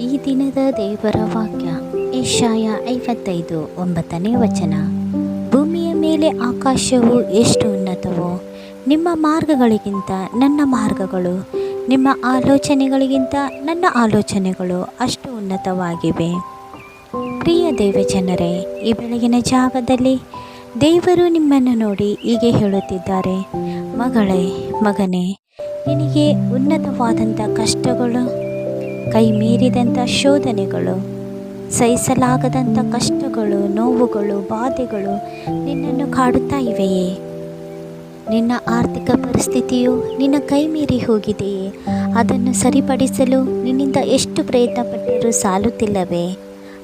ಈ ದಿನದ ದೇವರ ವಾಕ್ಯ, ಏಷಾಯ ಐವತ್ತೈದು ಒಂಬತ್ತನೇ ವಚನ. ಭೂಮಿಯ ಮೇಲೆ ಆಕಾಶವು ಎಷ್ಟು ಉನ್ನತವೋ, ನಿಮ್ಮ ಮಾರ್ಗಗಳಿಗಿಂತ ನನ್ನ ಮಾರ್ಗಗಳು, ನಿಮ್ಮ ಆಲೋಚನೆಗಳಿಗಿಂತ ನನ್ನ ಆಲೋಚನೆಗಳು ಅಷ್ಟು ಉನ್ನತವಾಗಿವೆ. ಪ್ರಿಯ ದೇವಜನರೇ, ಈ ಬೆಳಗಿನ ಜಾವದಲ್ಲಿ ದೇವರು ನಿಮ್ಮನ್ನು ನೋಡಿ ಹೀಗೆ ಹೇಳುತ್ತಿದ್ದಾರೆ. ಮಗಳೇ, ಮಗನೇ, ನಿನಗೆ ಉನ್ನತವಾದಂಥ ಕಷ್ಟಗಳು ಕೈ ಮೀರಿದಂಥ ಶೋಧನೆಗಳು, ಸಹಿಸಲಾಗದಂಥ ಕಷ್ಟಗಳು, ನೋವುಗಳು, ಬಾಧೆಗಳು ನಿನ್ನನ್ನು ಕಾಡುತ್ತಾ ಇವೆಯೇ? ನಿನ್ನ ಆರ್ಥಿಕ ಪರಿಸ್ಥಿತಿಯು ನಿನ್ನ ಕೈ ಮೀರಿ ಹೋಗಿದೆಯೇ? ಅದನ್ನು ಸರಿಪಡಿಸಲು ನಿನ್ನಿಂದ ಎಷ್ಟು ಪ್ರಯತ್ನಪಟ್ಟರೂ ಸಾಲುತ್ತಿಲ್ಲವೇ?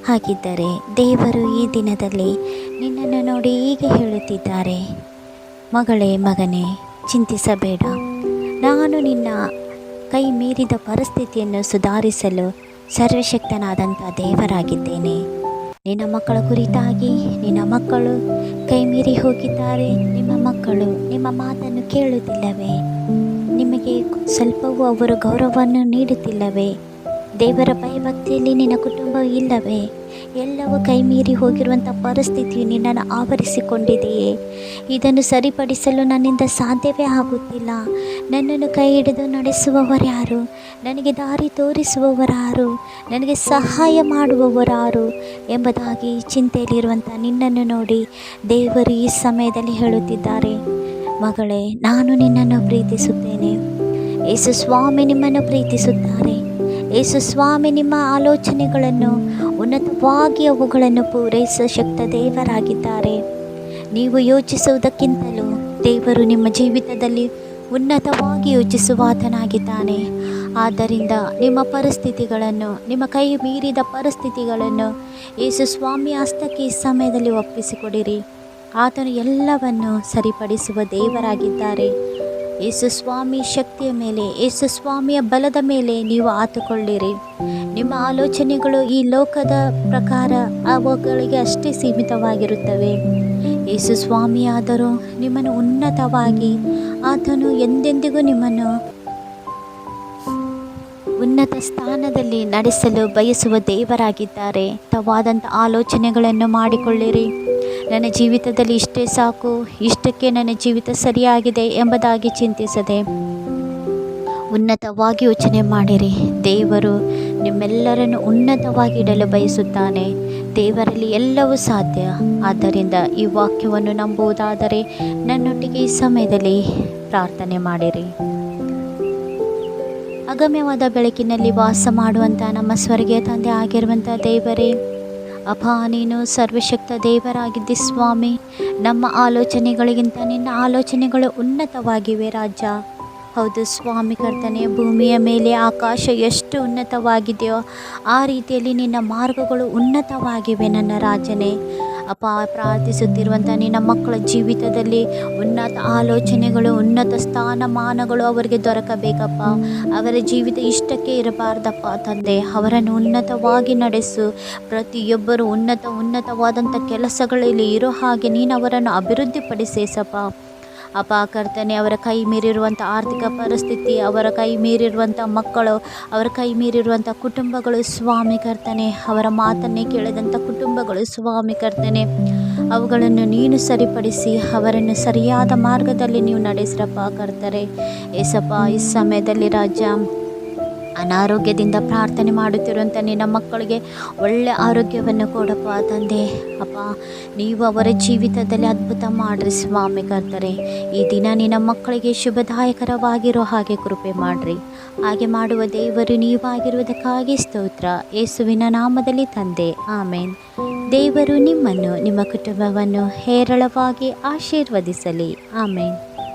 ಹಾಗಿದ್ದರೆ ದೇವರು ಈ ದಿನದಲ್ಲಿ ನಿನ್ನನ್ನು ನೋಡಿ ಹೀಗೆ ಹೇಳುತ್ತಿದ್ದಾರೆ. ಮಗಳೇ, ಮಗನೇ, ಚಿಂತಿಸಬೇಡ. ನಾನು ನಿನ್ನ ಕೈ ಮೀರಿದ ಪರಿಸ್ಥಿತಿಯನ್ನು ಸುಧಾರಿಸಲು ಸರ್ವಶಕ್ತನಾದಂಥ ದೇವರಾಗಿದ್ದೇನೆ. ನಿನ್ನ ಮಕ್ಕಳ ಕುರಿತಾಗಿ ನಿನ್ನ ಮಕ್ಕಳು ಕೈ ಮೀರಿ ಹೋಗಿದ್ದಾರೆ. ನಿಮ್ಮ ಮಕ್ಕಳು ನಿಮ್ಮ ಮಾತನ್ನು ಕೇಳುತ್ತಿಲ್ಲವೇ? ನಿಮಗೆ ಸ್ವಲ್ಪವೂ ಅವರು ಗೌರವವನ್ನು ನೀಡುತ್ತಿಲ್ಲವೇ? ದೇವರ ಭಯಭಕ್ತಿಯಲ್ಲಿ ನಿನ್ನ ಕುಟುಂಬ ಇಲ್ಲವೇ? ಎಲ್ಲವೂ ಕೈಮೀರಿ ಹೋಗಿರುವಂಥ ಪರಿಸ್ಥಿತಿಯು ನಿನ್ನನ್ನು ಆವರಿಸಿಕೊಂಡಿದೆಯೇ? ಇದನ್ನು ಸರಿಪಡಿಸಲು ನನ್ನಿಂದ ಸಾಧ್ಯವೇ ಆಗುತ್ತಿಲ್ಲ. ನನ್ನನ್ನು ಕೈ ಹಿಡಿದು ನಡೆಸುವವರ್ಯಾರು ನನಗೆ ದಾರಿ ತೋರಿಸುವವರಾರು ನನಗೆ ಸಹಾಯ ಮಾಡುವವರಾರು ಎಂಬುದಾಗಿ ಚಿಂತೆಯಲ್ಲಿರುವಂಥ ನಿನ್ನನ್ನು ನೋಡಿ ದೇವರು ಈ ಸಮಯದಲ್ಲಿ ಹೇಳುತ್ತಿದ್ದಾರೆ. ಮಗಳೇ, ನಾನು ನಿನ್ನನ್ನು ಪ್ರೀತಿಸುತ್ತೇನೆ. ಯೇಸು ಸ್ವಾಮಿ ನಿಮ್ಮನ್ನು ಪ್ರೀತಿಸುತ್ತಾರೆ. ಯೇಸು ಸ್ವಾಮಿ ನಿಮ್ಮ ಆಲೋಚನೆಗಳನ್ನು ಉನ್ನತವಾಗಿ ಅವುಗಳನ್ನು ಪೂರೈಸುವ ಶಕ್ತ ದೇವರಾಗಿದ್ದಾರೆ ನೀವು ಯೋಚಿಸುವುದಕ್ಕಿಂತಲೂ ದೇವರು ನಿಮ್ಮ ಜೀವಿತದಲ್ಲಿ ಉನ್ನತವಾಗಿ ಯೋಚಿಸುವಾತನಾಗಿದ್ದಾನೆ. ಆದ್ದರಿಂದ ನಿಮ್ಮ ಪರಿಸ್ಥಿತಿಗಳನ್ನು, ನಿಮ್ಮ ಕೈ ಮೀರಿದ ಪರಿಸ್ಥಿತಿಗಳನ್ನು ಯೇಸು ಸ್ವಾಮಿ ಹಸ್ತಕ್ಕೆ ಈ ಸಮಯದಲ್ಲಿ ಒಪ್ಪಿಸಿಕೊಡಿರಿ. ಆತನು ಎಲ್ಲವನ್ನು ಸರಿಪಡಿಸುವ ದೇವರಾಗಿದ್ದಾರೆ. ಯೇಸು ಸ್ವಾಮಿ ಶಕ್ತಿಯ ಮೇಲೆ ಯೇಸು ಸ್ವಾಮಿಯ ಬಲದ ಮೇಲೆ ನೀವು ಆತುಕೊಳ್ಳಿರಿ. ನಿಮ್ಮ ಆಲೋಚನೆಗಳು ಈ ಲೋಕದ ಪ್ರಕಾರ ಅವುಗಳಿಗೆ ಅಷ್ಟೇ ಸೀಮಿತವಾಗಿರುತ್ತವೆ. ಯೇಸು ಸ್ವಾಮಿಯಾದರೂ ನಿಮ್ಮನ್ನು ಉನ್ನತವಾಗಿ, ಆತನು ಎಂದೆಂದಿಗೂ ನಿಮ್ಮನ್ನು ಉನ್ನತ ಸ್ಥಾನದಲ್ಲಿ ನಡೆಸಲು ಬಯಸುವ ದೇವರಾಗಿದ್ದಾರೆ. ತವಾದಂಥ ಆಲೋಚನೆಗಳನ್ನು ಮಾಡಿಕೊಳ್ಳಿರಿ. ನನ್ನ ಜೀವಿತದಲ್ಲಿ ಇಷ್ಟೇ ಸಾಕು, ಇಷ್ಟಕ್ಕೆ ನನ್ನ ಜೀವಿತ ಸರಿಯಾಗಿದೆ ಎಂಬುದಾಗಿ ಚಿಂತಿಸದೆ. ಉನ್ನತವಾಗಿ ಯೋಚನೆ ಮಾಡಿರಿ. ದೇವರು ನಿಮ್ಮೆಲ್ಲರನ್ನು ಉನ್ನತವಾಗಿ ಇಡಲು ಬಯಸುತ್ತಾನೆ. ದೇವರಲ್ಲಿ ಎಲ್ಲವೂ ಸಾಧ್ಯ. ಆದ್ದರಿಂದ ಈ ವಾಕ್ಯವನ್ನು ನಂಬುವುದಾದರೆ ನನ್ನೊಟ್ಟಿಗೆ ಈ ಸಮಯದಲ್ಲಿ ಪ್ರಾರ್ಥನೆ ಮಾಡಿರಿ. ಅಗಮ್ಯವಾದ ಬೆಳಕಿನಲ್ಲಿ ವಾಸ ಮಾಡುವಂಥ ನಮ್ಮ ಸ್ವರ್ಗೀಯ ತಂದೆ ಆಗಿರುವಂಥ ದೇವರೇ ಅಪ್ಪ ನೀನು ಸರ್ವಶಕ್ತ ದೇವರಾಗಿದ್ದಿ ಸ್ವಾಮಿ. ನಮ್ಮ ಆಲೋಚನೆಗಳಿಗಿಂತ ನಿನ್ನ ಆಲೋಚನೆಗಳು ಉನ್ನತವಾಗಿವೆ ರಾಜ. ಹೌದು ಸ್ವಾಮಿ ಕರ್ತನೆ, ಭೂಮಿಯ ಮೇಲೆ ಆಕಾಶ ಎಷ್ಟು ಉನ್ನತವಾಗಿದೆಯೋ ಆ ರೀತಿಯಲ್ಲಿ ನಿನ್ನ ಮಾರ್ಗಗಳು ಉನ್ನತವಾಗಿವೆ ನನ್ನ ರಾಜನೇ. ಅಪ್ಪ ಪ್ರಾರ್ಥಿಸುತ್ತಿರುವಂಥ ನಿನ್ನ ಮಕ್ಕಳ ಜೀವಿತದಲ್ಲಿ ಉನ್ನತ ಆಲೋಚನೆಗಳು, ಉನ್ನತ ಸ್ಥಾನಮಾನಗಳು ಅವರಿಗೆ ದೊರಕಬೇಕಪ್ಪ. ಅವರ ಜೀವಿತ ಇಷ್ಟಕ್ಕೆ ಇರಬಾರ್ದಪ್ಪ ತಂದೆ. ಅವರನ್ನು ಉನ್ನತವಾಗಿ ನಡೆಸು. ಪ್ರತಿಯೊಬ್ಬರು ಉನ್ನತ ಉನ್ನತವಾದಂಥ ಕೆಲಸಗಳಲ್ಲಿ ಇರೋ ಹಾಗೆ ನೀನು ಅವರನ್ನು ಅಭಿವೃದ್ಧಿಪಡಿಸೇಸಪ್ಪ ಅಪ್ಪ ಕರ್ತನೆ ಅವರ ಕೈ ಮೀರಿರುವಂಥ ಆರ್ಥಿಕ ಪರಿಸ್ಥಿತಿ, ಅವರ ಕೈ ಮೀರಿರುವಂಥ ಮಕ್ಕಳು, ಅವರ ಕೈ ಮೀರಿರುವಂಥ ಕುಟುಂಬಗಳು ಸ್ವಾಮಿ ಕರ್ತನೆ, ಅವರ ಮಾತನ್ನೇ ಕೇಳಿದಂಥ ಕುಟುಂಬಗಳು ಸ್ವಾಮಿ ಕರ್ತನೆ. ಅವುಗಳನ್ನು ನೀನು ಸರಿಪಡಿಸಿ, ಅವರನ್ನು ಸರಿಯಾದ ಮಾರ್ಗದಲ್ಲಿ ನೀವು ನಡೆಸಿರಪ್ಪ ಕರ್ತಾರೆ. ಏಸಪ್ಪ, ಈ ಸಮಯದಲ್ಲಿ ರಾಜ ಅನಾರೋಗ್ಯದಿಂದ ಪ್ರಾರ್ಥನೆ ಮಾಡುತ್ತಿರುವಂಥ ನಿನ್ನ ಮಕ್ಕಳಿಗೆ ಒಳ್ಳೆ ಆರೋಗ್ಯವನ್ನು ಕೊಡಪ್ಪ ತಂದೆ. ಅಪ್ಪ, ನೀವು ಅವರ ಜೀವಿತದಲ್ಲಿ ಅದ್ಭುತ ಮಾಡ್ರಿ ಸ್ವಾಮಿ ಕರ್ತಾರೆ. ಈ ದಿನ ನಿನ್ನ ಮಕ್ಕಳಿಗೆ ಶುಭದಾಯಕರವಾಗಿರೋ ಹಾಗೆ ಕೃಪೆ ಮಾಡಿರಿ. ಹಾಗೆ ಮಾಡುವ ದೇವರು ನೀವಾಗಿರುವುದಕ್ಕಾಗಿ ಸ್ತೋತ್ರ. ಯೇಸುವಿನ ನಾಮದಲ್ಲಿ ತಂದೆ. ಆಮೇನ್. ದೇವರು ನಿಮ್ಮನ್ನು ನಿಮ್ಮ ಕುಟುಂಬವನ್ನು ಹೇರಳವಾಗಿ ಆಶೀರ್ವದಿಸಲಿ. ಆಮೇನ್.